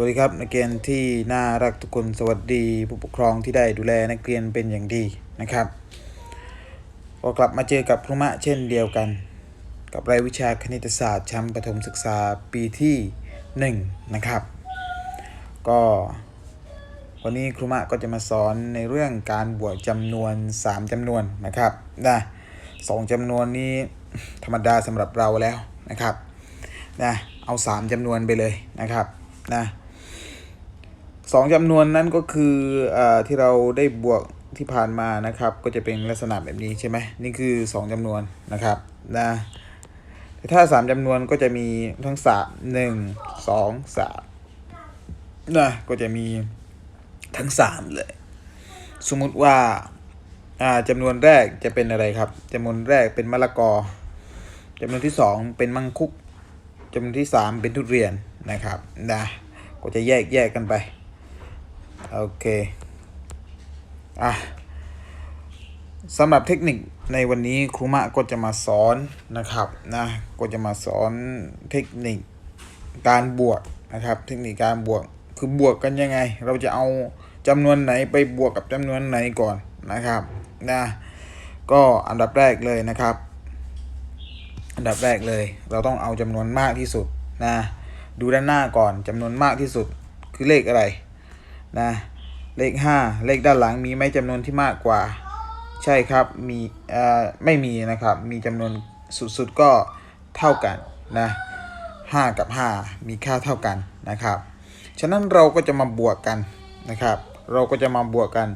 วัสดีครับ นักเรียนที่น่ารักทุกคนสวัสดีผู้ปกครองที่ได้ดูแลนักเรียนเป็นอย่างดีนะครับก็กลับมาเจอกับครูมะเช่นเดียวกัน กับรายวิชาคณิตศาสตร์ชั้นประถมศึกษาปีที่1นะครับ ก็วันนี้ครูมะก็จะมาสอนในเรื่องการบวกจำนวน 3จำนวนนะครับนะสองจำนวนนี้ธรรมดาสำหรับเราแล้วนะครับนะเอา 3จำนวนไปเลยนะครับนะ สองจำนวนนั้นก็คืออที่เราได้บวกที่ผ่านมานะครับ ก็จะเป็นลักษณะแบบนี้ใช่ไหมนี่คือ 2จำนวนนะครับนะถ้า 3จำนวนก็จะมีทั้ง3 1 2 3นะก็จะมีทั้ง 3 เลย สมมุติว่าอ่าจำนวนแรกจะเป็นอะไรครับจำนวนแรกเป็นมะละกอจำนวนที่ 2 เป็นมังคุกจำนวนที่ 3 เป็นทุเรียนนะครับนะก็จะแยกแยกกันไป โอเคอะสำหรับเทคนิคในวันนี้ครูมะก็จะมาสอนนะครับนะก็จะมาสอนเทคนิคการบวกนะครับ เทคนิคการบวกคือบวกกันยังไง เราจะเอาจำนวนไหนไปบวกกับจำนวนไหนก่อนนะครับนะก็อันดับแรกเลยนะครับ อันดับแรกเลย เราต้องเอาจำนวนมากที่สุดนะดูด้านหน้าก่อนจำนวนมากที่สุดคือเลขอะไร นะเลข 5 เลขด้านหลังมีไหมจำนวนที่มากกว่า ใช่ครับมีเอ่อไม่มีนะครับ มีจำนวนสุดๆก็เท่ากันนะ5กับ 5 มีค่าเท่ากันนะครับ ฉะนั้นเราก็จะมาบวกกันนะครับ เราก็จะมาบวกกัน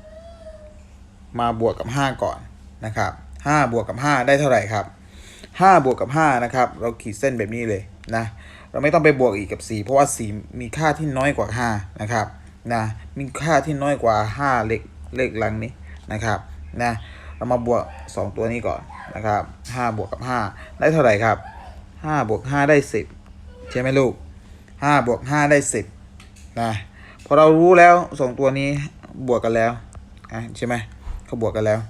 5 มาบวกกับ 5 ก่อนนะครับ5บวกกับ 5 ได้เท่าไหร่ครับ5บวกกับ5นะครับ เราขีดเส้นแบบนี้เลยนะ เราไม่ต้องไปบวกอีกกับ 4 เพราะว่า 4 มีค่าที่น้อยกว่า 5 นะครับนะมีค่าที่น้อยกว่า 5 เลขเลขหลังนี้นะครับนะเรามาบวก 2 ตัวนี้ก่อนนะครับ5บวกกับ 5 ได้เท่าไหร่ครับ5บวก5ได้ 10 ใช่ไหมลูก5บวก5ได้ 10นะพอเรารู้แล้ว 2 ตัวนี้บวกกันแล้วอะใช่ไหมเขาบวกกันแล้ว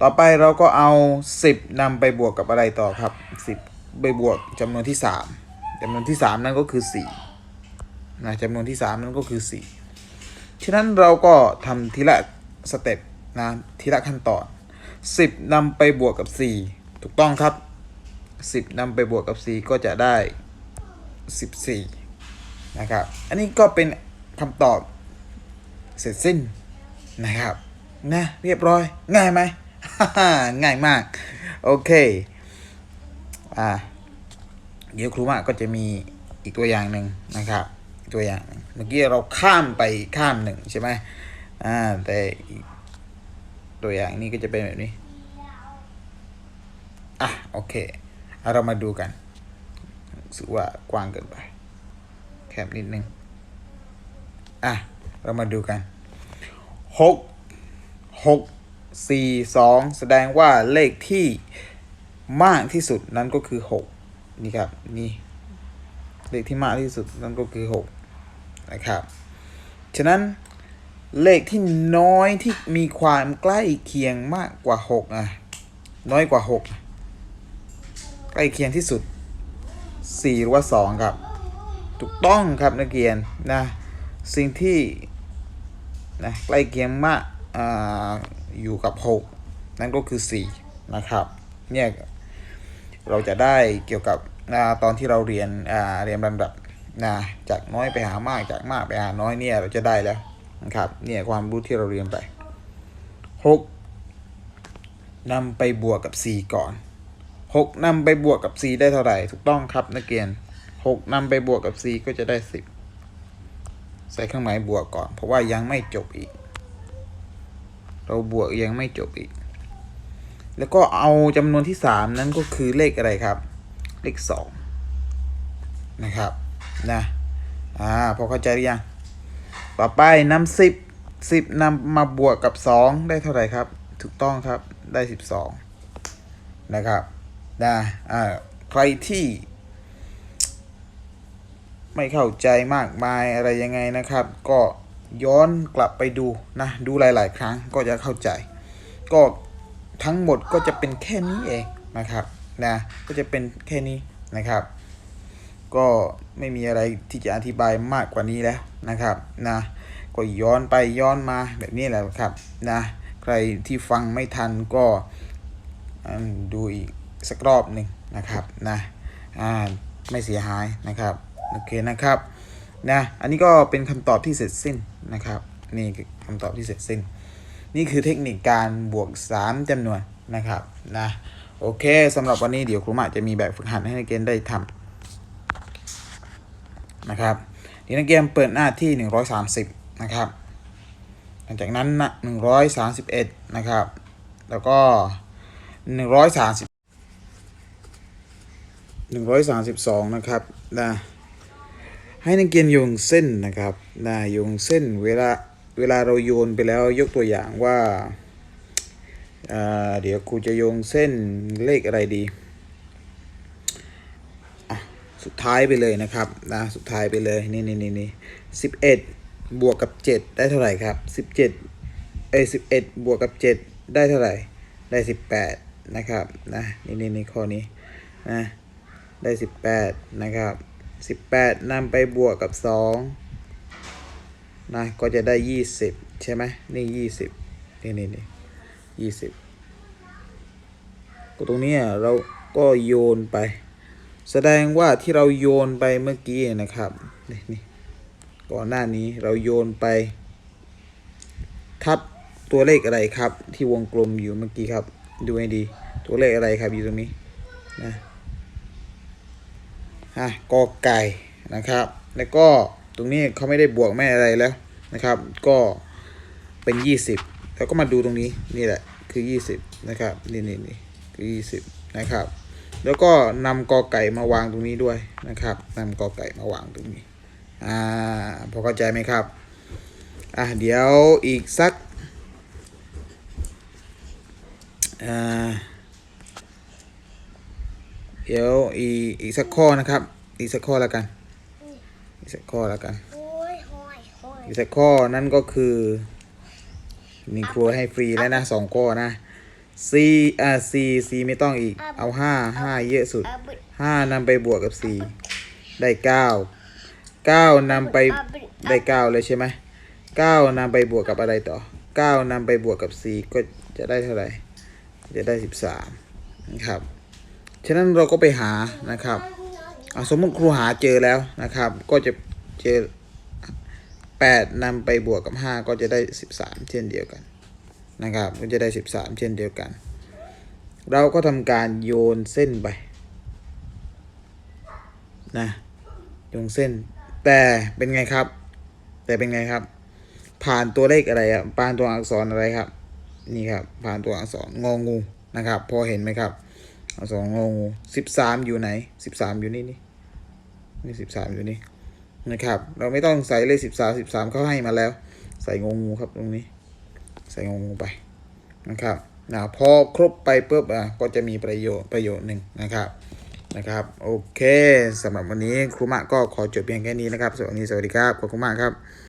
ต่อไปเราก็เอา 10นำไปบวกกับอะไรต่อครับ 10 ไปบวกจำนวนที่3จำนวนที่3นั่นก็คือ4นะจำนวนที่3นั่นก็คือ4ฉะนั้นเราก็ทำทีละสเต็ปนะทีละขั้นตอน10นำไปบวกกับ4ถูกต้องครับ10นำไปบวกกับ4ก็จะได้14นะครับ อันนี้ก็เป็นคำตอบเสร็จสิ้นนะครับนะเรียบร้อยง่ายไหมง่ายมาก โอเค อ่าเดี๋ยวครูมะก็จะมีอีกตัวอย่างหนึ่งนะครับ ตัวอย่างเมื่อกี้เราข้ามไปข้ามหนึ่งใช่ไหมอ่าแต่ตัวอย่างนี้ก็จะเป็นแบบนี้อะโอเคเรามาดูกันสึกว่ากว้างเกินไป แคบนิดนึงอะเรามาดูกันหกหกสี่สองแสดงว่าเลขที่ มากที่สุดนั่นก็คือหกนี่ครับนี่เลขที่มากที่สุดนั่นก็คือหกนะครับ ฉะนั้นเลขที่น้อยที่มีความใกล้เคียงมากกว่าหกอะน้อยกว่าหกใกล้เคียงที่สุดสี่หรือว่าสองครับ ถูกต้องครับนักเรียนนะสิ่งที่นะใกล้เคียงมากอ่าอยู่กับ 6 นั่นก็คือ 4 นะครับเนี่ย เราจะได้เกี่ยวกับตอนที่เราเรียนอ่าเรียนลำดับนะจากน้อยไปหามากจากมากไปหาน้อยเนี่ยเราจะได้แล้วนะครับเนี่ยความรู้ที่เราเรียนไป 6นำไปบวกกับ 4 ก่อน 6นำไปบวกกับ 4 ได้เท่าไหร่ ถูกต้องครับนักเรียน 6นำไปบวกกับ 4 ก็จะได้ 10 ใส่เครื่องหมายบวกก่อน เพราะว่ายังไม่จบอีก เราบวกยังไม่จบอีก แล้วก็เอาจำนวนที่สามนั้นก็คือเลขอะไรครับ เลขสองนะครับ นะอ่าพอเข้าใจหรือยัง ต่อไปนำสิบสิบนำมาบวกกับสองได้เท่าไหร่ครับ ถูกต้องครับได้สิบสองนะครับนะอ่าใครที่ ไม่เข้าใจมากมายอะไรยังไงนะครับ ก็ย้อนกลับไปดูนะ ดูหลาย ๆ ครั้งก็จะเข้าใจ ก็ ทั้งหมดก็จะเป็นแค่นี้เองนะครับนะก็จะเป็นแค่นี้นะครับ ก็ไม่มีอะไรที่จะอธิบายมากกว่านี้แล้วนะครับนะก็ย้อนไปย้อนมาแบบนี้แหละครับนะใครที่ฟังไม่ทันก็ดูอีกสักรอบหนึ่งนะครับนะอ่าไม่เสียหายนะครับโอเคนะครับนะอันนี้ก็เป็นคำตอบที่เสร็จสิ้นนะครับ นี่คือคำตอบที่เสร็จสิ้น นี่คือเทคนิคการบวก 3จำนวนนะครับนะโอเคสำหรับวันนี้เดี๋ยวครูหมาจะมีแบบฝึกหัดให้นักเรียนได้ทำนะครับเดี๋ยวนักเรียนเปิดหน้าที่ 130 นะครับ หลังจากนั้นนะ131 นะครับ แล้วก็ 130 132 นะครับนะให้นักเรียนโยงเส้นนะครับนะโยงเส้นเวลา เวลาเราโยนไปแล้วยกตัวอย่างว่าอ่าเดี๋ยวครูจะโยงเส้นเลขอะไรดี สุดท้ายไปเลยนะครับนะสุดท้ายไปเลย นี่นี่นี่นี่สิบเอ็ดบวกกับเจ็ดได้เท่าไหร่ครับสิบเจ็ดเอ้สิบเอ็ดบวกกับเจ็ดได้เท่าไหร่ ได้สิบแปดนะครับนะนี่นี่นี่ข้อนี้นะได้สิบแปดนะครับสิบแปดนำไปบวกกับสอง นะก็จะได้ยี่สิบใช่ไหมนี่ยี่สิบนี่นี่นี่ยี่สิบก็ตรงนี้เราก็โยนไป แสดงว่าที่เราโยนไปเมื่อกี้นะครับนี่นี่ก่อนหน้านี้เราโยนไป ทับตัวเลขอะไรครับ ที่วงกลมอยู่เมื่อกี้ครับ ดูให้ดี ตัวเลขอะไรครับอยู่ตรงนี้นะอะกอไก่นะครับ แล้วก็ ตรงนี้เขาไม่ได้บวกไม่อะไรแล้วนะครับ ก็เป็น 20 แล้วก็มาดูตรงนี้นี่แหละคือ 20 นะครับนี่นี่นี่คือ 20 นะครับ แล้วก็นำกอไก่มาวางตรงนี้ด้วยนะครับนำกอไก่มาวางตรงนี้อ่าพอเข้าใจไหมครับอะเดี๋ยวอีกสักอ่าเดี๋ยวอีกอีกสักข้อนะครับ อีกสักข้อแล้วกัน อีกสักข้อแล้วกัน โอ้ยโอ้ยโอ้ยอีกสักข้อนั่นก็คือนี่ครูให้ฟรีแล้วนะสองข้อนะ C อ่า C C ไม่ต้องอีก เอาห้าห้าเยอะสุดอาบุดห้านำไปบวกกับสี่ได้เก้าเก้านำไปอาบุดได้เก้าเลยใช่ไหมเก้านำไปบวกกับอะไรต่อเก้านำไปบวกกับสี่ก็จะได้เท่าไหร่จะได้สิบสามนะครับ ฉะนั้นเราก็ไปหานะครับอะ สมมติครูหาเจอแล้วนะครับ ก็จะเจอแปดนำไปบวกกับห้าก็จะได้สิบสามเช่นเดียวกันนะครับก็จะได้สิบสามเช่นเดียวกัน เราก็ทำการโยนเส้นไปนะโยงเส้น แต่เป็นไงครับ แต่เป็นไงครับ ผ่านตัวเลขอะไรอะผ่านตัวอักษรอะไรครับ นี่ครับ ผ่านตัวอักษรงองูนะครับ พอเห็นไหมครับ เอักษรงองูสิบสามอยู่ไหนสิบสามอยู่นี่นี่นี่สิบสามอยู่นี่นะครับ เราไม่ต้องใส่เลขสิบสามสิบสามเขาให้มาแล้ว ใส่งองูครับตรงนี้ ใส่งองูไปนะครับนะพอครบไปปุ๊บอะก็จะมีประโยชน์ประโยชน์หนึ่งนะครับนะครับ โอเคสำหรับวันนี้ครูมะก็ขอจบเพียงแค่นี้นะครับสวัสดีสวัสดีครับขอบคุณมากครับ